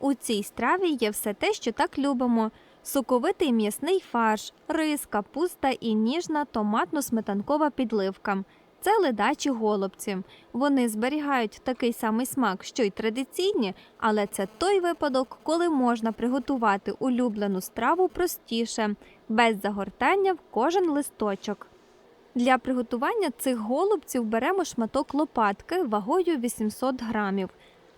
У цій страві є все те, що так любимо: соковитий м'ясний фарш, рис, капуста і ніжна томатно-сметанкова підливка. Це ледачі голубці. Вони зберігають такий самий смак, що й традиційні, але це той випадок, коли можна приготувати улюблену страву простіше, без загортання в кожен листочок. Для приготування цих голубців беремо шматок лопатки вагою 800 грамів.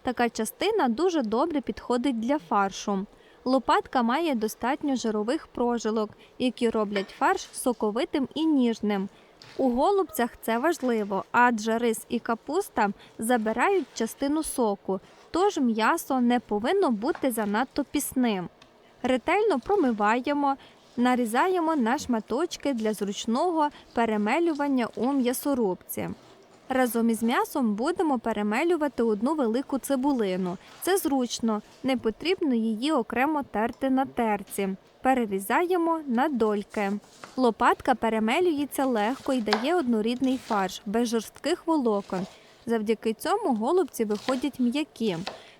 Така частина дуже добре підходить для фаршу. Лопатка має достатньо жирових прожилок, які роблять фарш соковитим і ніжним. У голубцях це важливо, адже рис і капуста забирають частину соку, тож м'ясо не повинно бути занадто пісним. Ретельно промиваємо, нарізаємо на шматочки для зручного перемелювання у м'ясорубці. Разом із м'ясом будемо перемелювати одну велику цибулину. Це зручно, не потрібно її окремо терти на терці. Перерізаємо на дольки. Лопатка перемелюється легко і дає однорідний фарш, без жорстких волокон. Завдяки цьому голубці виходять м'які.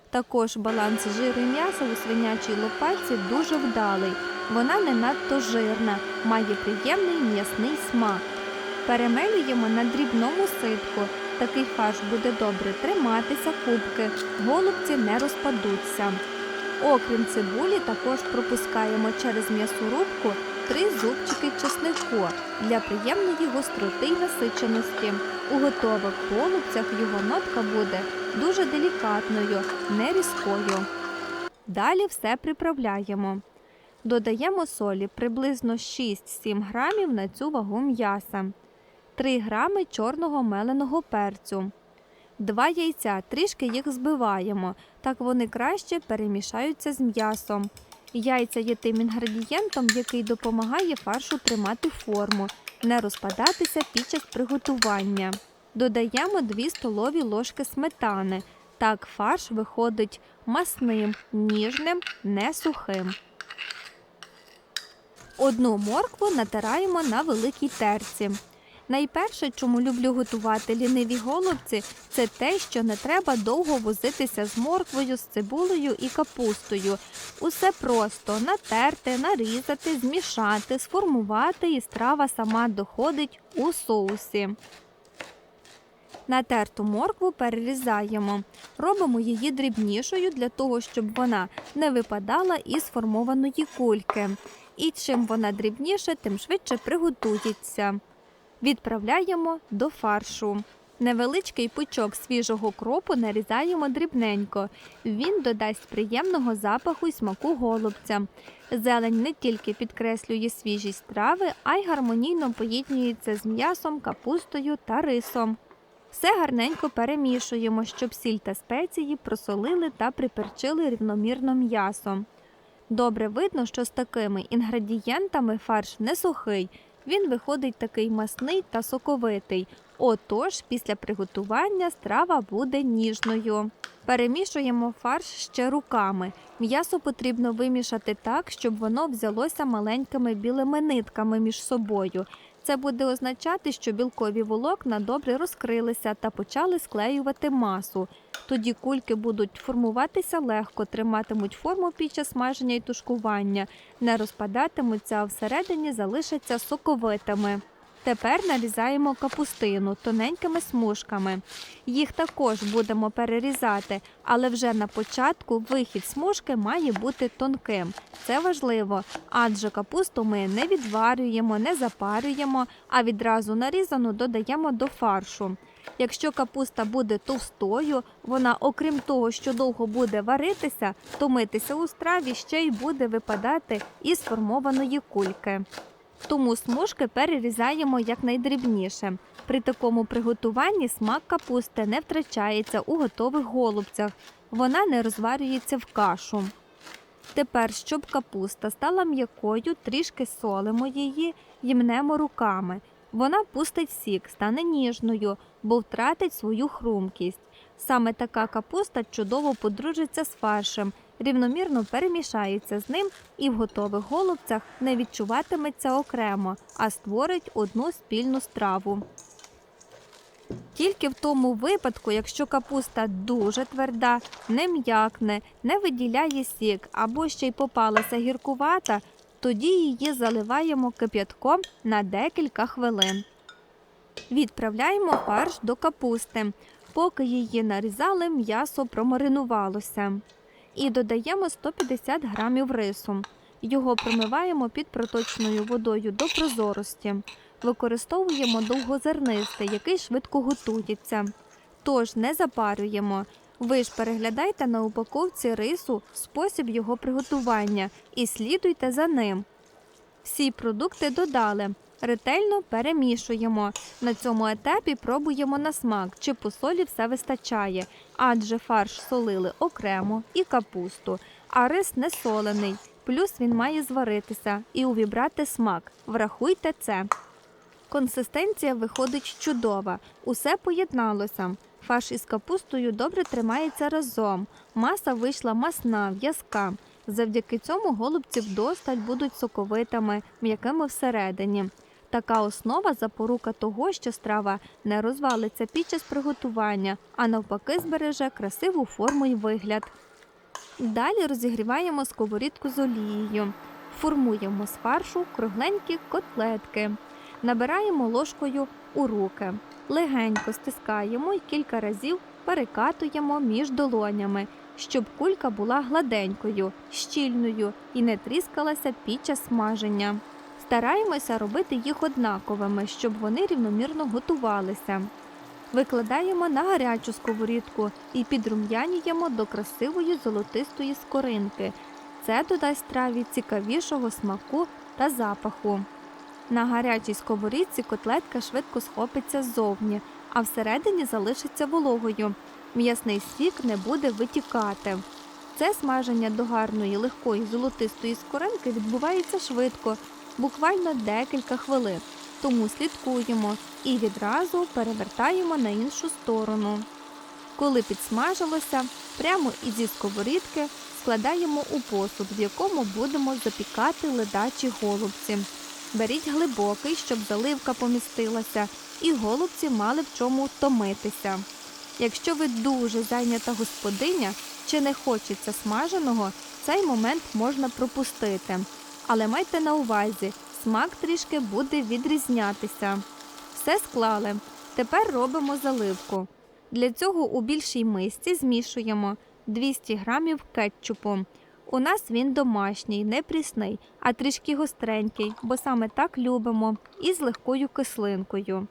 Також баланс жиру і м'яса у свинячій лопатці дуже вдалий. Вона не надто жирна, має приємний м'ясний смак. Перемелюємо на дрібному ситку. Такий фарш буде добре триматися кубки, голубці не розпадуться. Окрім цибулі, також пропускаємо через м'ясорубку три зубчики чеснику для приємної гостроти й насиченості. У готових голубцях його нотка буде дуже делікатною, не різкою. Далі все приправляємо. Додаємо солі приблизно 6-7 грамів на цю вагу м'яса, 3 грами чорного меленого перцю, 2 яйця, трішки їх збиваємо, так вони краще перемішаються з м'ясом. Яйця є тим інгредієнтом, який допомагає фаршу тримати форму, не розпадатися під час приготування. Додаємо 2 столові ложки сметани. Так фарш виходить масним, ніжним, не сухим. Одну моркву натираємо на великій терці. Найперше, чому люблю готувати ліниві голубці, це те, що не треба довго возитися з морквою, з цибулею і капустою. Усе просто натерти, нарізати, змішати, сформувати, і страва сама доходить у соусі. Натерту моркву перерізаємо. Робимо її дрібнішою для того, щоб вона не випадала із сформованої кульки. І чим вона дрібніша, тим швидше приготується. Відправляємо до фаршу. Невеличкий пучок свіжого кропу нарізаємо дрібненько. Він додасть приємного запаху й смаку голубця. Зелень не тільки підкреслює свіжість страви, а й гармонійно поєднюється з м'ясом, капустою та рисом. Все гарненько перемішуємо, щоб сіль та спеції просолили та приперчили рівномірно м'ясо. Добре видно, що з такими інгредієнтами фарш не сухий, він виходить такий масний та соковитий. Отож, після приготування страва буде ніжною. Перемішуємо фарш ще руками. М'ясо потрібно вимішати так, щоб воно взялося маленькими білими нитками між собою. Це буде означати, що білкові волокна добре розкрилися та почали склеювати масу. Тоді кульки будуть формуватися легко, триматимуть форму під час смаження і тушкування, не розпадатимуться, а всередині залишаться соковитими. Тепер нарізаємо капустину тоненькими смужками. Їх також будемо перерізати, але вже на початку вихід смужки має бути тонким. Це важливо, адже капусту ми не відварюємо, не запарюємо, а відразу нарізану додаємо до фаршу. Якщо капуста буде товстою, вона, окрім того, що довго буде варитися, томитися у страві ще й буде випадати із сформованої кульки. Тому смужки перерізаємо якнайдрібніше. При такому приготуванні смак капусти не втрачається у готових голубцях, вона не розварюється в кашу. Тепер, щоб капуста стала м'якою, трішки солимо її і мнемо руками. Вона пустить сік, стане ніжною, бо втратить свою хрумкість. Саме така капуста чудово подружиться з фаршем, рівномірно перемішається з ним і в готових голубцях не відчуватиметься окремо, а створить одну спільну страву. Тільки в тому випадку, якщо капуста дуже тверда, не м'якне, не виділяє сік або ще й попалася гіркувата, тоді її заливаємо кип'ятком на декілька хвилин. Відправляємо фарш до капусти. Поки її нарізали, м'ясо промаринувалося. І додаємо 150 грамів рису. Його промиваємо під проточною водою до прозорості. Використовуємо довгозернистий, який швидко готується. Тож не запарюємо. Ви ж переглядайте на упаковці рису спосіб його приготування і слідуйте за ним. Всі продукти додали. Ретельно перемішуємо. На цьому етапі пробуємо на смак, чи по солі все вистачає, адже фарш солили окремо і капусту, а рис не солений. Плюс він має зваритися і увібрати смак. Врахуйте це. Консистенція виходить чудова, усе поєдналося. Фарш із капустою добре тримається разом. Маса вийшла масна, в'язка. Завдяки цьому голубці вдосталь будуть соковитими, м'якими всередині. Така основа запорука того, що страва не розвалиться під час приготування, а навпаки збереже красиву форму й вигляд. Далі розігріваємо сковорідку з олією. Формуємо з фаршу кругленькі котлетки. Набираємо ложкою у руки. Легенько стискаємо і кілька разів перекатуємо між долонями, щоб кулька була гладенькою, щільною і не тріскалася під час смаження. Стараємося робити їх однаковими, щоб вони рівномірно готувалися. Викладаємо на гарячу сковорідку і підрум'янюємо до красивої золотистої скоринки. Це додасть страві цікавішого смаку та запаху. На гарячій сковорідці котлетка швидко схопиться ззовні, а всередині залишиться вологою. М'ясний сік не буде витікати. Це смаження до гарної легкої золотистої скоринки відбувається швидко, буквально декілька хвилин. Тому слідкуємо і відразу перевертаємо на іншу сторону. Коли підсмажилося, прямо ізі сковорідки складаємо у посуд, в якому будемо запікати ледачі голубці. Беріть глибокий, щоб заливка помістилася, і голубці мали в чому томитися. Якщо ви дуже зайнята господиня чи не хочеться смаженого, цей момент можна пропустити. Але майте на увазі, смак трішки буде відрізнятися. Все склали. Тепер робимо заливку. Для цього у більшій мисці змішуємо 200 грамів кетчупу. У нас він домашній, не прісний, а трішки гостренький, бо саме так любимо, і з легкою кислинкою.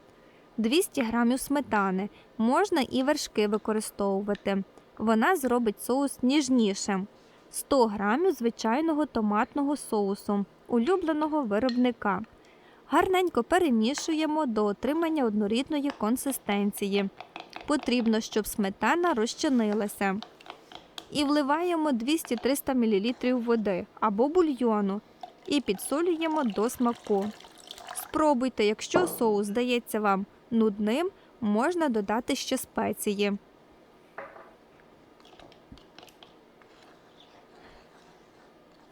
200 грамів сметани. Можна і вершки використовувати. Вона зробить соус ніжнішим. 100 грамів звичайного томатного соусу, улюбленого виробника. Гарненько перемішуємо до отримання однорідної консистенції. Потрібно, щоб сметана розчинилася. І вливаємо 200-300 мл води або бульйону і підсолюємо до смаку. Спробуйте, якщо соус здається вам нудним, можна додати ще спеції.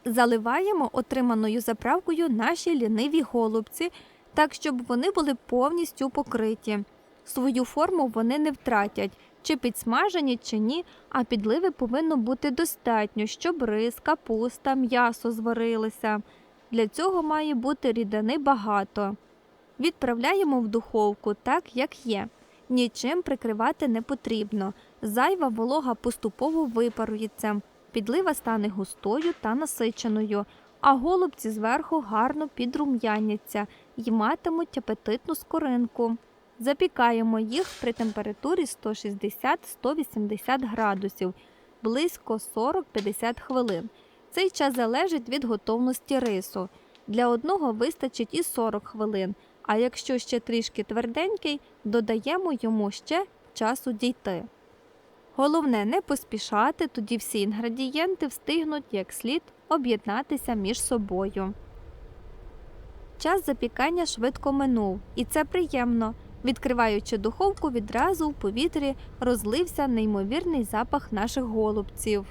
Заливаємо отриманою заправкою наші ліниві голубці, так щоб вони були повністю покриті. Свою форму вони не втратять, чи підсмажені, чи ні, а підливи повинно бути достатньо, щоб рис, капуста, м'ясо зварилися. Для цього має бути рідини багато. Відправляємо в духовку так, як є. Нічим прикривати не потрібно. Зайва волога поступово випарується. Підлива стане густою та насиченою, а голубці зверху гарно підрум'яняться і матимуть апетитну скоринку. Запікаємо їх при температурі 160-180 градусів близько 40-50 хвилин. Цей час залежить від готовності рису. Для одного вистачить і 40 хвилин, а якщо ще трішки тверденький, додаємо йому ще часу дійти. Головне не поспішати, тоді всі інгредієнти встигнуть як слід об'єднатися між собою. Час запікання швидко минув, і це приємно. Відкриваючи духовку, відразу в повітрі розлився неймовірний запах наших голубців.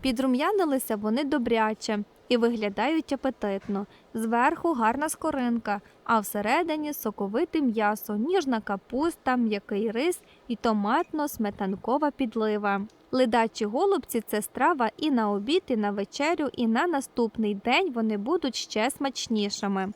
Підрум'янилися вони добряче, і виглядають апетитно. Зверху гарна скоринка, а всередині соковите м'ясо, ніжна капуста, м'який рис і томатно-сметанкова підлива. Ледачі голубці це страва і на обід, і на вечерю, і на наступний день вони будуть ще смачнішими.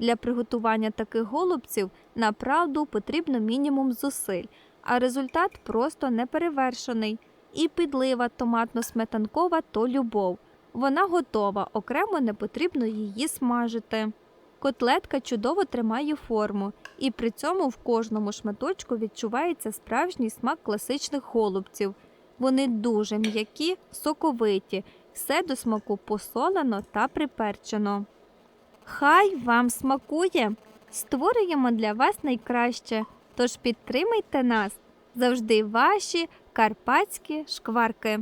Для приготування таких голубців направду потрібно мінімум зусиль, а результат просто неперевершений. І підлива томатно-сметанкова то любов. Вона готова, окремо не потрібно її смажити. Котлетка чудово тримає форму, і при цьому в кожному шматочку відчувається справжній смак класичних голубців. Вони дуже м'які, соковиті, все до смаку посолено та приперчено. Хай вам смакує! Створюємо для вас найкраще, тож підтримайте нас завжди ваші карпатські шкварки.